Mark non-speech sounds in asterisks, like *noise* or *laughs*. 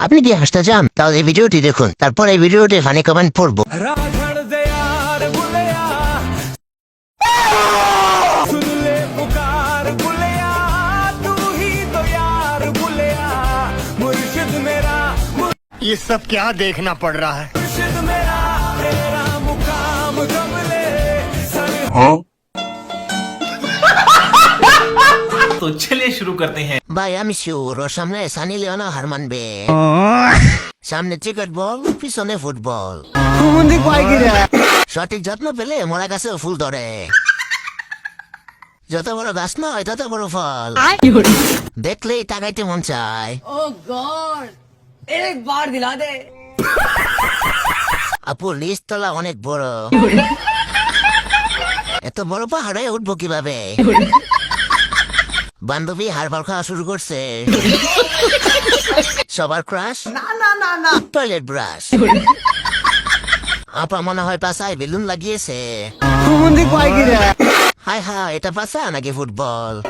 আপনি কি হাসতে চান তাহলে এই ভিডিওটি দেখুন তারপর এই ভিডিওটি ফানি কমেন্ট পড়বো राधण दे यार बुलया सुन ले पुकार बुलया तू ही तो यार बुलया मुर्शिद मेरा ये सब क्या देखना पड़ रहा है मुर्शिद तो चलिए शुरू करते हैं ভাই আমি শিওর ওর সামনে সানি লিওনা হার মানবে সামনে ক্রিকেট বল পিছনে ফুটবল সঠিক যত্ন পেলে মোরা গাছে ফুল ধরে যত বড় গাছ নয় তত বড় ফল দেখলেই তাকাইতে মন চায় ओह गॉड एक बार दिला दे আপু লিস্টতলা অনেক বড় এত বড় পাহাড়ে উঠবো কিভাবে বান্ধবী হারবার খাওয়া শুরু করছে। *laughs* সবার ক্রাশ না না না না। টয়লেট ব্রাশ আপা মনে হয় পাশায় বেলুন লাগিয়েছে। হাই হা এটা পাশা নাকি ফুটবল? *laughs*